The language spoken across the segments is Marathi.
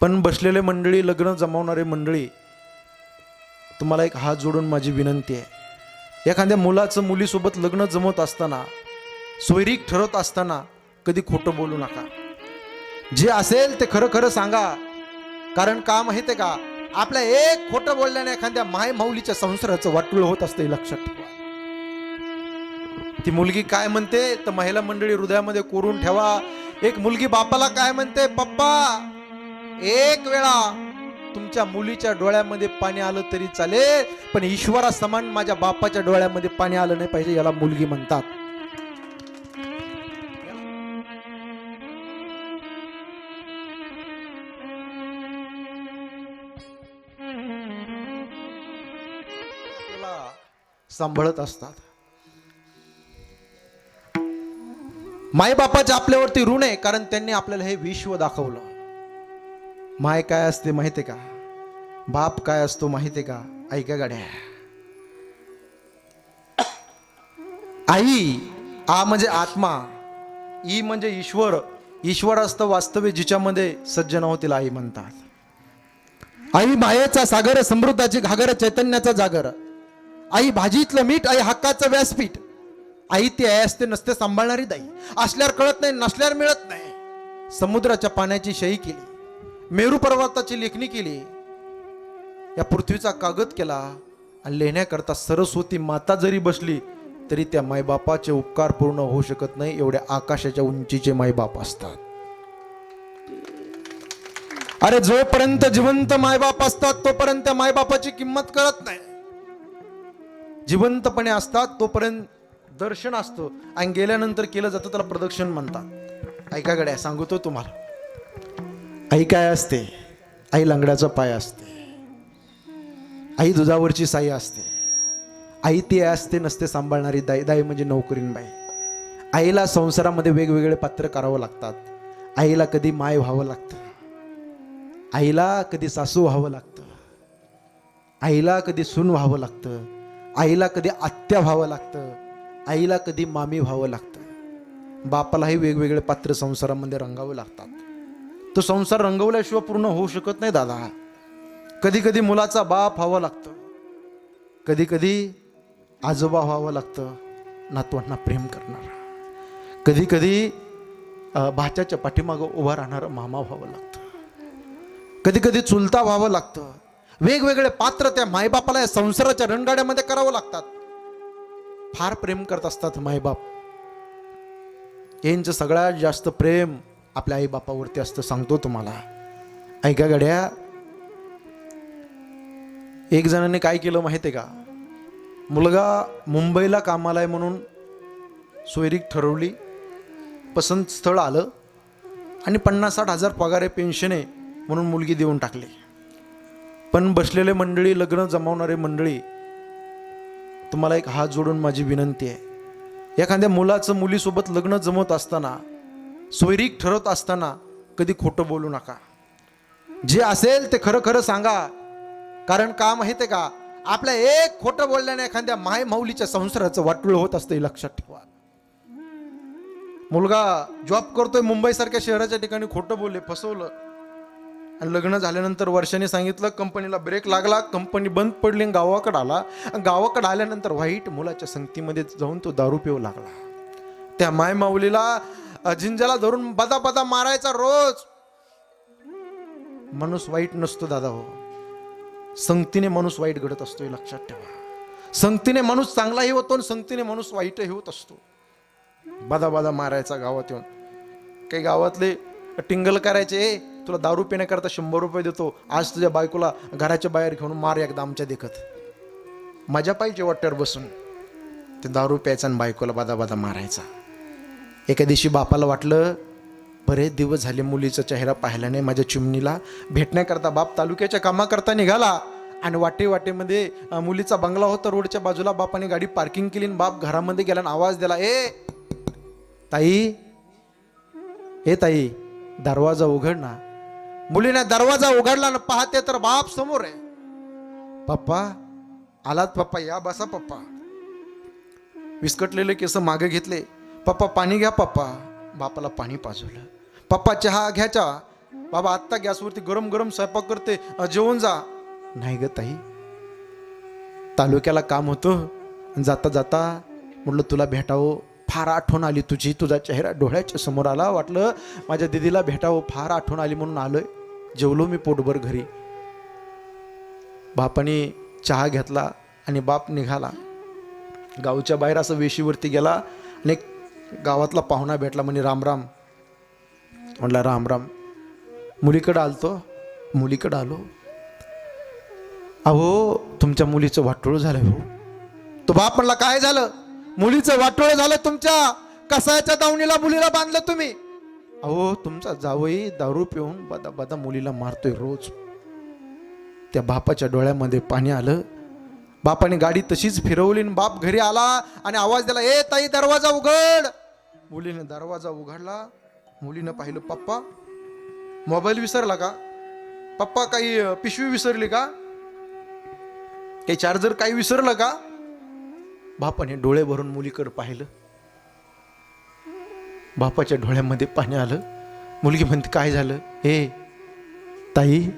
पण बसलेले मंडळी लग्न जमावणारे मंडळी तुम्हाला एक हात जोडून माझी विनंती आहे. एखाद्या मुलाचं मुलीसोबत लग्न जमवत असताना सोयरीक ठरत असताना कधी खोटं बोलू नका. जे असेल ते खरं खरं सांगा. कारण का माहिती आहे का? आपल्या एक खोटं बोलल्याने एखाद्या माय माऊलीच्या संसाराचं वाटूळ होत असते लक्षात ठेवा. ती मुलगी काय म्हणते? तर महिला मंडळी हृदयामध्ये कोरून ठेवा. एक मुलगी बापाला काय म्हणते? पप्पा एक वेळा तुमच्या मुलीच्या डोळ्यामध्ये पाणी आलं तरी चालेल पण ईश्वरा समान माझ्या बापाच्या डोळ्यामध्ये पाणी आलं नाही पाहिजे याला मुलगी म्हणतात. सांभाळत असतात. मायबापाचे आपल्यावरती ऋण आहे कारण त्यांनी आपल्याला हे विश्व दाखवलं. माय काय असते माहिती का? बाप काय असतो माहिती का? ऐका गाड्या? आई आ म्हणजे आत्मा ई म्हणजे ईश्वर. ईश्वर असतं वास्तव्य जिच्यामध्ये सज्जन होतील आई म्हणतात. आई मायेचा सागर समृद्धाची घागर चैतन्याचा जागर. आई भाजीतलं मीठ आई हक्काचं व्यासपीठ. आई ती आई असते नसते सांभाळणारी दाई. असल्यावर कळत नाही नसल्यावर मिळत नाही. समुद्राच्या पाण्याची शही केली. मेरू पर्वताची लेखणी केली. या पृथ्वीचा कागद केला आणि लिहिण्याकरता सरस्वती माता जरी बसली तरी त्या मायबापाचे उपकार पूर्ण होऊ शकत नाही. एवढ्या आकाशाच्या उंचीचे मायबाप असतात. अरे जोपर्यंत जिवंत मायबाप असतात तोपर्यंत त्या मायबापाची किंमत कळत नाही. जिवंतपणे असतात तोपर्यंत दर्शन असतं. आणि गेल्यानंतर केलं जातं त्याला प्रदक्षिण म्हणतात. ऐका गड्या सांगतो तुम्हाला. आई काय असते? आई लंगड्याचा पाय असते. आई दुधावरची साई असते. आई ती असते नसते सांभाळणारी दाई. दाई म्हणजे नोकरीन बाई. आईला संसारामध्ये वेगवेगळे पात्र करावं लागतात. आईला कधी माय व्हावं लागतं. आईला कधी सासू व्हावं लागतं. आईला कधी सून व्हावं लागतं. आईला कधी आत्या व्हावं लागतं. आईला कधी मामी व्हावं लागतं. बापालाही वेगवेगळे पात्र संसारामध्ये रंगावं लागतात. तो संसार रंगवल्याशिवाय पूर्ण होऊ शकत नाही दादा. कधी कधी मुलाचा बाप व्हावं लागतं. कधी कधी आजोबा व्हावं लागतं नातवांना प्रेम करणारा. कधी कधी भाच्याच्या पाठीमागं उभा राहणारा मामा व्हावं लागतं. कधी कधी चुलता व्हावं लागतं. वेगवेगळे पात्र त्या मायबापाला या संसाराच्या रणगाड्यामध्ये करावं लागतात. फार प्रेम करत असतात मायबाप. यांचं सगळ्यात जास्त प्रेम आपल्या आई बापावरती असतं सांगतो तुम्हाला. ऐका गड्या. एक जणाने काय केलं माहिती आहे का? मुलगा मुंबईला कामाला आहे म्हणून सोयरीक ठरवली. पसंत स्थळ आलं आणि पन्नास साठ हजार पगार आहे पेन्शन आहे म्हणून मुलगी देऊन टाकली. पण बसलेले मंडळी लग्न जमावणारे मंडळी तुम्हाला एक हात जोडून माझी विनंती आहे. एखाद्या मुलाचं मुलीसोबत लग्न जमवत असताना सोयरीक ठरवत असताना कधी खोटं बोलू नका. जे असेल ते खरं खरं सांगा. कारण का माहिती आहे का? आपल्या एक खोटं बोलल्याने एखाद्या माय माऊलीच्या संसाराचं वाटूळ होत असतं हे लक्षात ठेवा. मुलगा जॉब करतोय मुंबईसारख्या शहराच्या ठिकाणी खोटं बोलले फसवलं. आणि लग्न झाल्यानंतर वर्षाने सांगितलं कंपनीला ब्रेक लागला कंपनी बंद पडली आणि गावाकडे आला. आणि गावाकडे आल्यानंतर वाईट मुलाच्या संगतीमध्ये जाऊन तो दारू पिऊ लागला. त्या माय माऊलीला झिंजाला धरून बदा बदा मारायचा रोज. माणूस वाईट नसतो दादा हो. संगतीने माणूस वाईट घडत असतो हे लक्षात ठेवा. संगतीने माणूस चांगलाही होतो आणि संगतीने माणूस वाईटही होत असतो. बादा बादा मारायचा गावात येऊन. काही गावातले टिंगल करायचे तुला दारू पिण्याकरता शंभर रुपये देतो. आज तुझ्या बायकोला घराच्या बाहेर घेऊन मार एकदा आमच्या देखत. मजा पाहिजे वाट्यावर बसून ते दारू प्यायचा आणि बायकोला बादा बादा मारायचा. एका दिवशी बापाला वाटलं बरेच दिवस झाले मुलीचा चेहरा पाहिला नाही माझ्या चिमणीला. भेटण्याकरता बाप तालुक्याच्या कामाकरता निघाला आणि वाटे वाटेमध्ये मुलीचा बंगला होता रोडच्या बाजूला. बापाने गाडी पार्किंग केली आणि बाप घरामध्ये गेला आणि आवाज दिला ए ताई ए ताई दरवाजा उघड ना. मुलीने दरवाजा उघडला ना पाहते तर बाप समोर आहे. पप्पा आलात पप्पा या बसा पप्पा. विस्कटलेले केस मागे घेतले. पप्पा पाणी घ्या पप्पा. बापाला पाणी पाजवलं. पप्पा चहा घ्यायचा. बाबा आत्ता गॅसवरती गरम गरम स्वयंपाक करते. जेवून जा. नाही ग ताई. तालुक्याला काम होतं. जाता जाता म्हटलं तुला भेटावं. फार आठवण आली तुझी. तुझा चेहरा डोळ्याच्या समोर आला. वाटलं माझ्या दिदीला भेटावं. फार आठवण आली म्हणून आलोय. जेवलो मी पोटभर घरी. बापाने चहा घेतला आणि बाप निघाला. गावच्या बाहेर असं वेशीवरती गेला आणि गावातला पाहुणा भेटला म्हणे रामराम म्हटलं राम राम. मुलीकडं आलतो. मुलीकडं आलो. अहो तुमच्या मुलीचं वाटोळ झालं हो तो बाप म्हणला काय झालं? मुलीचं वाटोळ झालं तुमच्या? कसाच्या दावणीला मुलीला बांधलं तुम्ही? अहो तुमचा जावई दारू पिऊन बदा बदा मुलीला मारतोय रोज. त्या बापाच्या डोळ्यामध्ये पाणी आलं. बापाने गाडी तशीच फिरवली आणि बाप घरी आला आणि आवाज दिला ए ताई दरवाजा उघड. मुलीने दरवाजा उघडला. मुलीनं पाहिलं पप्पा. मोबाईल विसरला का? पप्पा काही पिशवी विसरली का? काही चार्जर काही विसरलं का? बापाने डोळे भरून मुलीकडे पाहिलं. बापाच्या डोळ्यामध्ये पाणी आलं. मुलगी म्हणते काय झालं? हे ताई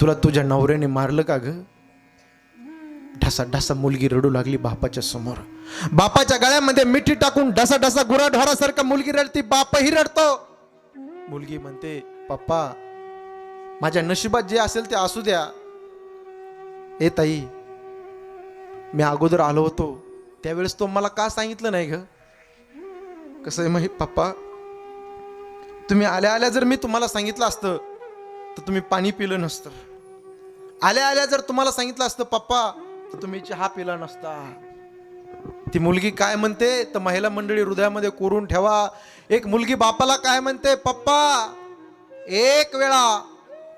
तुला तुझ्या नवऱ्याने मारलं का गं? ढसा ढसा मुलगी रडू लागली बापाच्या समोर. बापाच्या गळ्यामध्ये मिठी टाकून ढसा ढसा गुराढोरासारखा मुलगी रडती बापही रडतो. मुलगी म्हणते पप्पा माझ्या नशिबात जे असेल ते असू द्या. ए ताई मी अगोदर आलो होतो. त्यावेळेस तो मला का सांगितलं नाही ग? कसं आहे माहीत पप्पा? तुम्ही आल्या आल्या जर मी तुम्हाला सांगितलं असतं तर तुम्ही पाणी पिलं नसतं. आल्या आल्या जर तुम्हाला सांगितलं असतं पप्पा तर तुम्ही चहा पिला नसता. ती मुलगी काय म्हणते? तर महिला मंडळी हृदयामध्ये कोरून ठेवा. एक मुलगी बापाला काय म्हणते? पप्पा एक वेळा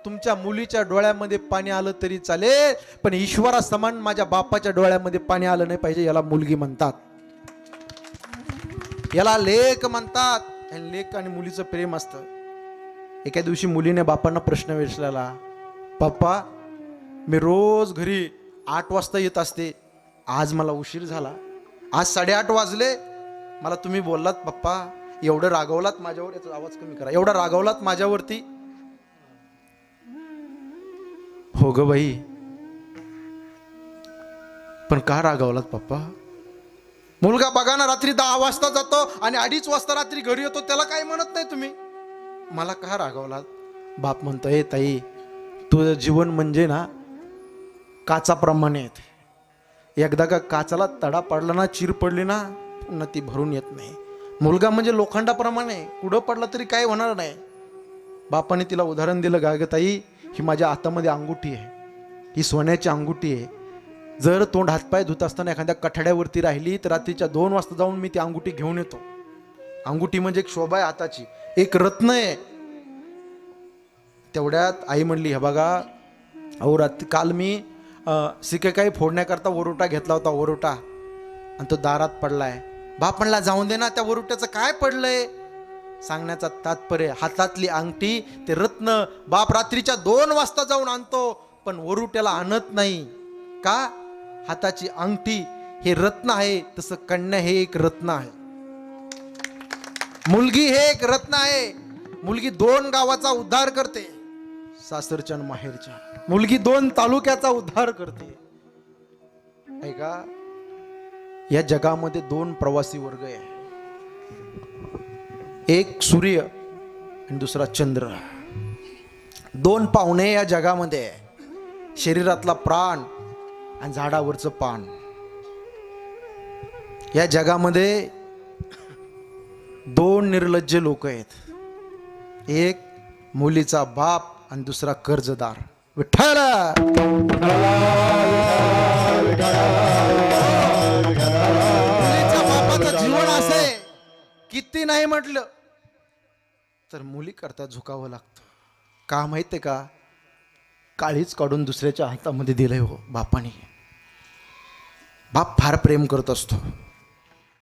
तुमच्या मुलीच्या डोळ्यामध्ये पाणी आलं तरी चालेल पण ईश्वरा समान माझ्या बापाच्या डोळ्यामध्ये पाणी आलं नाही पाहिजे याला मुलगी म्हणतात. याला लेख म्हणतात. आणि लेख आणि मुलीचं प्रेम असतं. एका दिवशी मुलीने बापांना प्रश्न विचारला पप्पा मी रोज घरी आठ वाजता येत असते. आज मला उशीर झाला. आज साडेआठ वाजले. मला तुम्ही बोललात पप्पा एवढं रागवलात माझ्यावर याचा आवाज कमी करा. एवढा रागवलात माझ्यावरती? हो ग बाई. पण का रागावलात पप्पा? मुलगा बघा ना रात्री दहा वाजता जातो आणि अडीच वाजता रात्री घरी येतो त्याला काय म्हणत नाही तुम्ही. मला का रागावलात? बाप म्हणतो ए ताई तुझं जीवन म्हणजे ना काचाप्रमाणे येते एकदा का काचाला तडा पडला ना चिर पडली ना पुन्हा ती भरून येत नाही. मुलगा म्हणजे लोखंडाप्रमाणे कुठं पडला तरी काय होणार नाही. बापाने तिला उदाहरण दिलं गागताई ताई ही माझ्या हातामध्ये अंगुठी आहे. ही सोन्याची अंगुठी आहे. जर तोंड हातपाय धुत असताना एखाद्या कठड्यावरती राहिली तर रात्रीच्या दोन वाजता जाऊन मी ती अंगुठी घेऊन येतो. अंगुठी म्हणजे एक शोभा आहे हाताची एक रत्न आहे. तेवढ्यात आई म्हणली हे बघा अहो रात्री काल मी सिकेकाई फोडण्याकरता वरुटा घेतला होता वरुटा आणि तो दारात पडलाय. बाप म्हणला जाऊन दे ना त्या वरुट्याचं काय पडलंय? सांगण्याचा तात्पर्य हातातली अंगठी ते रत्न बाप रात्रीच्या दोन वाजता जाऊन आणतो पण वरुट्याला आणत नाही. का? हाताची अंगठी हे रत्न आहे तसं कन्या हे एक रत्न आहे. मुलगी हे एक रत्न आहे. मुलगी दोन गावाचा उद्धार करते. सासरच्या आणि माहेरच्या. मुलगी दोन तालुक्याचा उद्धार करते. ऐका या जगामध्ये दोन प्रवासी वर्ग आहे. एक सूर्य आणि दुसरा चंद्र. दोन पाहुणे या जगामध्ये आहे. शरीरातला प्राण आणि झाडावरचं पान. या जगामध्ये दोन निर्लज्ज लोक आहेत. एक मुलीचा बाप आणि दुसरा कर्जदार. विठ्ठल! बापाचं जीवन असे किती नाही म्हटलं. तर मुली करता झुकावं लागतं. का माहितीये का? काळीच काढून दुसऱ्याच्या हातामध्ये दिलंय हो बापाने. बाप फार प्रेम करत असतो.